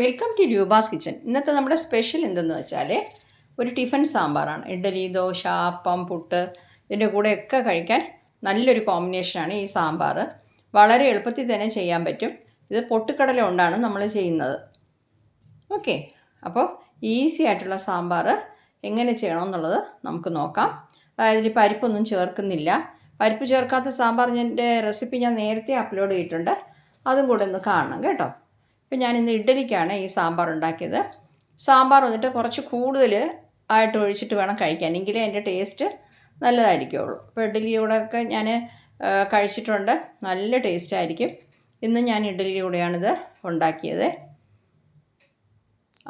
Welcome to Roopa's kitchen ഇന്നത്തെ നമ്മുടെ special എന്തെന്ന് വെച്ചാൽ ഒരു ടിഫൻ സാമ്പാറാണ്. ഇഡലി ദോശ അപ്പം പുട്ട് ഇതിന്റെ കൂടെയൊക്കെ കഴിക്കാൻ നല്ലൊരു കോമ്പിനേഷനാണ് ഈ സാമ്പാർ. വളരെ എളുപ്പത്തിൽ തന്നെ ചെയ്യാൻ പറ്റും. ഇത് പൊട്ടുക്കടല കൊണ്ടാണ് നമ്മൾ ചെയ്യുന്നത്. ഓക്കെ അപ്പോൾ ഈസി ആയിട്ടുള്ള സാമ്പാർ എങ്ങനെ ചെയ്യണമെന്നുള്ളത് നമുക്ക് നോക്കാം. അതായത് ഇതിൽ പരിപ്പൊന്നും ചേർക്കുന്നില്ല. പരിപ്പ് ചേർക്കാത്ത സാമ്പാർ എന്റെ റെസിപ്പി ഞാൻ നേരത്തെ അപ്ലോഡ് ചെയ്തിട്ടുണ്ട്. അതും കൂടെ ഒന്ന് കാണണം കേട്ടോ. ഇപ്പം ഞാൻ ഇന്ന് ഇഡ്ഡലിക്കാണ് ഈ സാമ്പാർ ഉണ്ടാക്കിയത്. സാമ്പാർ വന്നിട്ട് കുറച്ച് കൂടുതൽ ആയിട്ട് ഒഴിച്ചിട്ട് വേണം കഴിക്കാൻ. എങ്കിലേ അതിന്റെ ടേസ്റ്റ് നല്ലതായിരിക്കുള്ളൂ. അപ്പോൾ ഇഡ്ഡലിയോടൊക്കെ ഞാൻ കഴിച്ചിട്ടുണ്ട്. നല്ല ടേസ്റ്റ് ആയിരിക്കും. ഇന്ന് ഞാൻ ഇഡ്ഡലിയൂടെയാണിത് ഉണ്ടാക്കിയത്.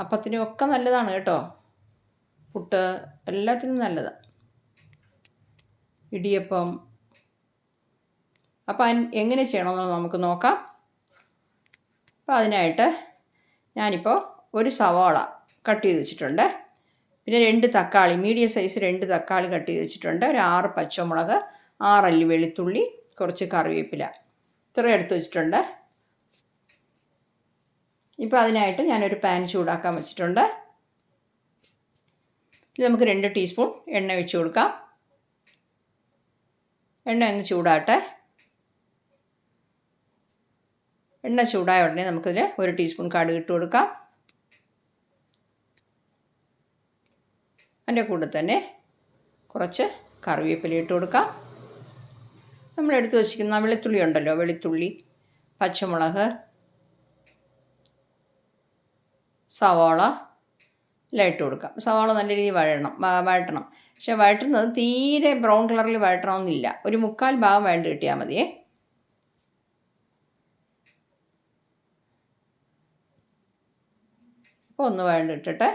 അപ്പത്തിനും ഒക്കെ നല്ലതാണ് കേട്ടോ. പുട്ട് എല്ലാത്തിനും നല്ലതാണ് ഇടിയപ്പം. അപ്പം എങ്ങനെ ചെയ്യണമെന്ന് നമുക്ക് നോക്കാം. അപ്പോൾ അതിനായിട്ട് ഞാനിപ്പോൾ ഒരു സവാള കട്ട് ചെയ്ത് വെച്ചിട്ടുണ്ട്. പിന്നെ രണ്ട് തക്കാളി മീഡിയം സൈസ് രണ്ട് തക്കാളി കട്ട് ചെയ്ത് വെച്ചിട്ടുണ്ട്. ഒരു ആറ് പച്ചമുളക് ആറല്ലി വെളുത്തുള്ളി കുറച്ച് കറിവേപ്പില. ഇത്ര എടുത്ത് വെച്ചിട്ടുണ്ട്. ഇപ്പോൾ അതിനായിട്ട് ഞാനൊരു പാൻ ചൂടാക്കാൻ വെച്ചിട്ടുണ്ട്. ഇത് നമുക്ക് രണ്ട് ടീസ്പൂൺ എണ്ണ വെച്ച് കൊടുക്കാം. എണ്ണ ഒന്ന് ചൂടാട്ടെ എണ്ണ ചൂടായ ഉടനെ നമുക്കിതിൽ ഒരു ടീസ്പൂൺ കടുക് ഇട്ട് കൊടുക്കാം. അതിന്റെ കൂടെ തന്നെ കുറച്ച് കറിവേപ്പില ഇട്ട് കൊടുക്കാം. നമ്മൾ എടുത്തു വച്ചിരിക്കുന്ന വെളുത്തുള്ളി ഉണ്ടല്ലോ വെളുത്തുള്ളി പച്ചമുളക് സവാള എല്ലാം ഇട്ട് കൊടുക്കാം. സവാള നല്ല രീതിയിൽ വഴണം വഴട്ടണം. പക്ഷെ വഴറ്റുന്നത് തീരെ ബ്രൗൺ കളറിൽ വഴട്ടണമെന്നില്ല. ഒരു മുക്കാൽ ഭാഗം വേണ്ട കിട്ടിയാൽ മതിയേ. അപ്പോൾ ഒന്ന് വേണ്ടിട്ടിട്ട്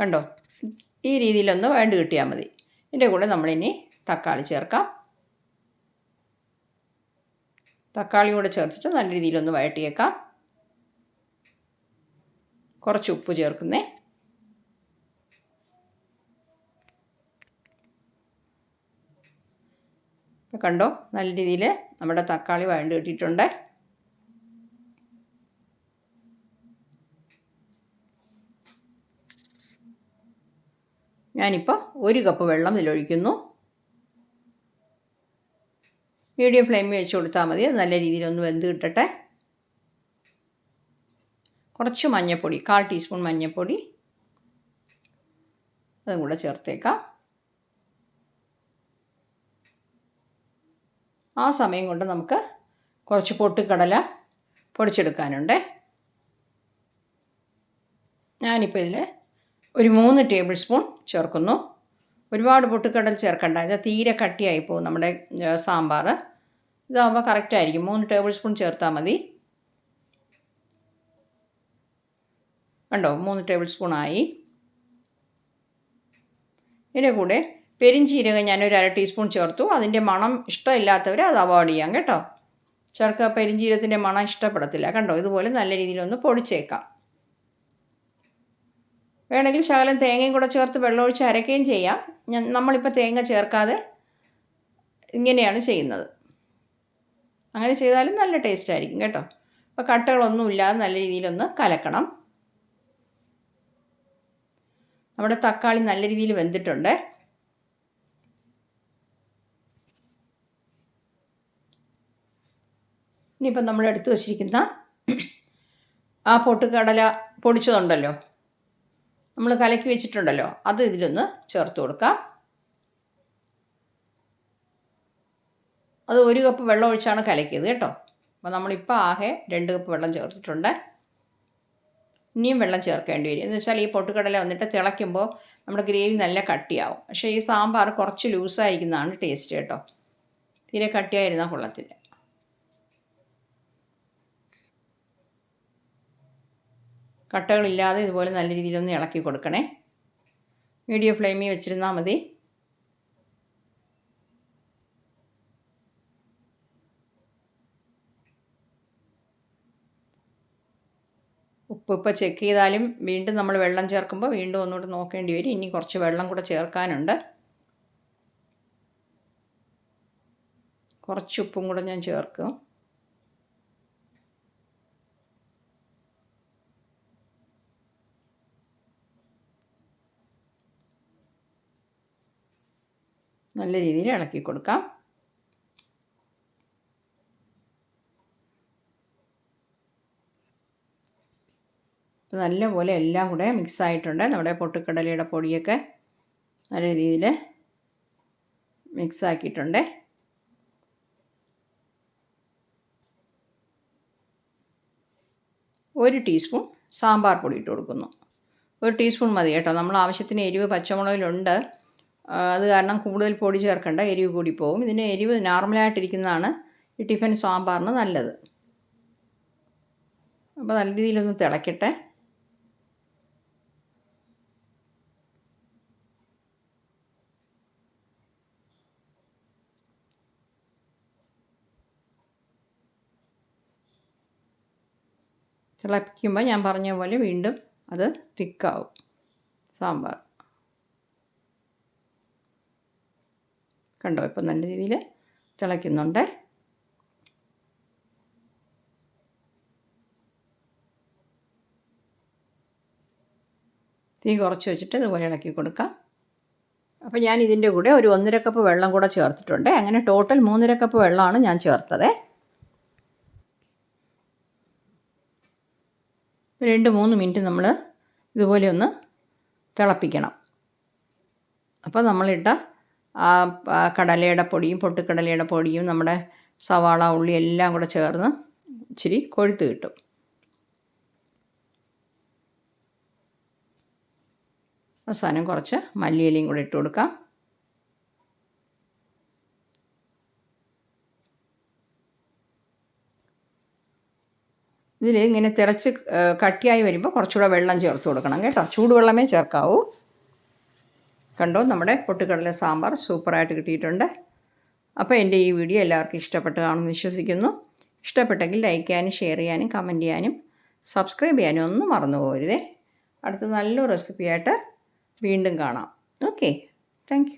കണ്ടോ? ഈ രീതിയിലൊന്ന് വേണ്ടി കിട്ടിയാൽ മതി. ഇതിന്റെ കൂടെ നമ്മളിനി തക്കാളി ചേർക്കാം. തക്കാളി കൂടെ ചേർത്തിട്ട് നല്ല രീതിയിലൊന്ന് വഴട്ടിയേക്കാം കുറച്ച് ഉപ്പ് ചേർക്കുന്നേ. കണ്ടോ? നല്ല രീതിയിൽ നമ്മുടെ തക്കാളി വഴണ്ട് കിട്ടിയിട്ടുണ്ട്. ഞാനിപ്പോൾ ഒരു കപ്പ് വെള്ളം ഇതിലൊഴിക്കുന്നു. മീഡിയം ഫ്ലെയിമിൽ വെച്ച് കൊടുത്താൽ മതി. അത് നല്ല രീതിയിലൊന്ന് വെന്ത് കിട്ടട്ടെ. കുറച്ച് മഞ്ഞൾപ്പൊടി കാൽ ടീസ്പൂൺ മഞ്ഞൾപ്പൊടി അതും കൂടെ ചേർത്തേക്കാം. ആ സമയം കൊണ്ട് നമുക്ക് കുറച്ച് പൊട്ടിക്കടല പൊടിച്ചെടുക്കാനുണ്ട്. ഞാനിപ്പോൾ ഇതിൽ ഒരു മൂന്ന് ടേബിൾ സ്പൂൺ ചേർക്കുന്നു. ഒരുപാട് പൊട്ടിക്കടൽ ചേർക്കണ്ട. ഇത് തീരെ കട്ടിയായി പോകും നമ്മുടെ സാമ്പാർ. ഇതാകുമ്പോൾ കറക്റ്റായിരിക്കും മൂന്ന് ടേബിൾ സ്പൂൺ ചേർത്താൽ മതി. കണ്ടോ? മൂന്ന് ടേബിൾ സ്പൂണായി ഇതിന്റെ കൂടെ പെരിഞ്ചീരകം ഞാനൊരു അര ടീസ്പൂൺ ചേർത്തു. അതിന്റെ മണം ഇഷ്ടമില്ലാത്തവർ അത് അവോയ്ഡ് ചെയ്യാം കേട്ടോ. ചേർക്ക പെരിഞ്ചീരത്തിന്റെ മണം ഇഷ്ടപ്പെടത്തില്ല. കണ്ടോ? ഇതുപോലെ നല്ല രീതിയിലൊന്ന് പൊടിച്ചേക്കാം. വേണമെങ്കിൽ ശകലം തേങ്ങയും കൂടെ ചേർത്ത് വെള്ളമൊഴിച്ച് അരക്കുകയും ചെയ്യാം. ഞാൻ നമ്മളിപ്പോൾ തേങ്ങ ചേർക്കാതെ ഇങ്ങനെയാണ് ചെയ്യുന്നത്. അങ്ങനെ ചെയ്താലും നല്ല ടേസ്റ്റ് ആയിരിക്കും കേട്ടോ. അപ്പോൾ കട്ടകളൊന്നുമില്ലാതെ നല്ല രീതിയിലൊന്ന് കലക്കണം. നമ്മുടെ തക്കാളി നല്ല രീതിയിൽ വെന്തിട്ടുണ്ട്. ഇനിയിപ്പം നമ്മൾ എടുത്തു വച്ചിരിക്കുന്ന ആ പൊട്ടുകടല പൊടിച്ചതുണ്ടല്ലോ. നമ്മൾ കലക്കി വെച്ചിട്ടുണ്ടല്ലോ. അത് ഇതിലൊന്ന് ചേർത്ത് കൊടുക്കാം. അത് ഒരു കപ്പ് വെള്ളം ഒഴിച്ചാണ് കലക്കിയത് കേട്ടോ. അപ്പോൾ നമ്മളിപ്പോൾ ആകെ രണ്ട് കപ്പ് വെള്ളം ചേർത്തിട്ടുണ്ട്. ഇനിയും വെള്ളം ചേർക്കേണ്ടി വരും. എന്ന് വെച്ചാൽ ഈ പൊട്ടുകടല വന്നിട്ട് തിളയ്ക്കുമ്പോൾ നമ്മുടെ ഗ്രേവി നല്ല കട്ടിയാവും. പക്ഷേ ഈ സാമ്പാർ കുറച്ച് ലൂസായിരിക്കുന്നതാണ് ടേസ്റ്റ് കേട്ടോ. തീരെ കട്ടിയായിരുന്നാൽ കൊള്ളത്തില്ല. കട്ടകളില്ലാതെ ഇതുപോലെ നല്ല രീതിയിലൊന്ന് ഇളക്കി കൊടുക്കണേ. മീഡിയം ഫ്ലെയിമിൽ വെച്ചിരുന്നാൽ മതി. ഉപ്പ് ഇപ്പോൾ ചെക്ക് ചെയ്താലും വീണ്ടും നമ്മൾ വെള്ളം ചേർക്കുമ്പോൾ വീണ്ടും ഒന്നുകൂടെ നോക്കേണ്ടി വരും. ഇനി കുറച്ച് വെള്ളം കൂടെ ചേർക്കാനുണ്ട്. കുറച്ച് ഉപ്പും കൂടെ ഞാൻ ചേർക്കും. നല്ല രീതിയിൽ ഇളക്കി കൊടുക്കാം. ഇപ്പോൾ നല്ലപോലെ എല്ലാം കൂടെ മിക്സ് ആയിട്ടുണ്ട്. നമ്മുടെ പൊട്ടുക്കടലയുടെ പൊടിയൊക്കെ നല്ല രീതിയിൽ മിക്സ് ആക്കിയിട്ടുണ്ട്. ഒരു ടീസ്പൂൺ സാമ്പാർ പൊടി ഇട്ട് കൊടുക്കുന്നു. ഒരു ടീസ്പൂൺ മതി കേട്ടോ. നമ്മൾ ആവശ്യത്തിന് എരിവ് പച്ചമുളകിലുണ്ട് അത് കാരണം കൂടുതൽ പൊടി ചേർക്കേണ്ട എരിവ് കൂടി പോകും. ഇതിന് എരിവ് നോർമലായിട്ടിരിക്കുന്നതാണ് ഈ ടിഫിൻ സാമ്പാറിന് നല്ലത്. അപ്പോൾ നല്ല രീതിയിലൊന്ന് തിളക്കട്ടെ. തിളപ്പിക്കുമ്പോൾ ഞാൻ പറഞ്ഞ പോലെ വീണ്ടും അത് തിക്കാവും സാമ്പാർ. കണ്ടോ? ഇപ്പം നല്ല രീതിയിൽ തിളയ്ക്കുന്നുണ്ട്. തീ കുറച്ച് വെച്ചിട്ട് ഇതുപോലെ ഇളക്കി കൊടുക്കാം. അപ്പോൾ ഞാൻ ഇതിന്റെ കൂടെ ഒരു ഒന്നര കപ്പ് വെള്ളം കൂടെ ചേർത്തിട്ടുണ്ട്. അങ്ങനെ ടോട്ടൽ മൂന്നര കപ്പ് വെള്ളമാണ് ഞാൻ ചേർത്തത്. രണ്ട് മൂന്ന് മിനിറ്റ് നമ്മൾ ഇതുപോലെ ഒന്ന് തിളപ്പിക്കണം. അപ്പോൾ നമ്മളിട്ട ആ കടലയുടെ പൊടിയും പൊട്ടിക്കടലയുടെ പൊടിയും നമ്മുടെ സവാള ഉള്ളി എല്ലാം കൂടെ ചേർന്ന് ഇച്ചിരി കൊഴുത്ത് കിട്ടും. അവസാനം കുറച്ച് മല്ലിയിലയും കൂടെ ഇട്ട് കൊടുക്കാം. ഇതിൽ ഇങ്ങനെ തിളച്ച് കട്ടിയായി വരുമ്പോൾ കുറച്ചുകൂടെ വെള്ളം ചേർത്ത് കൊടുക്കണം കേട്ടോ. ചൂടുവെള്ളമേ ചേർക്കാവൂ. കണ്ടോ നമ്മുടെ പൊട്ടുകടല സാമ്പാർ സൂപ്പറായിട്ട് കിട്ടിയിട്ടുണ്ട്. അപ്പോൾ എന്റെ ഈ വീഡിയോ എല്ലാവർക്കും ഇഷ്ടപ്പെട്ട് കാണുമെന്ന് വിശ്വസിക്കുന്നു. ഇഷ്ടപ്പെട്ടെങ്കിൽ ലൈക്ക് ചെയ്യാനും ഷെയർ ചെയ്യാനും കമന്റ് ചെയ്യാനും സബ്സ്ക്രൈബ് ചെയ്യാനും ഒന്നും മറന്നു പോകരുതേ. അടുത്ത നല്ലൊരു റെസിപ്പിയായിട്ട് വീണ്ടും കാണാം. Okay thank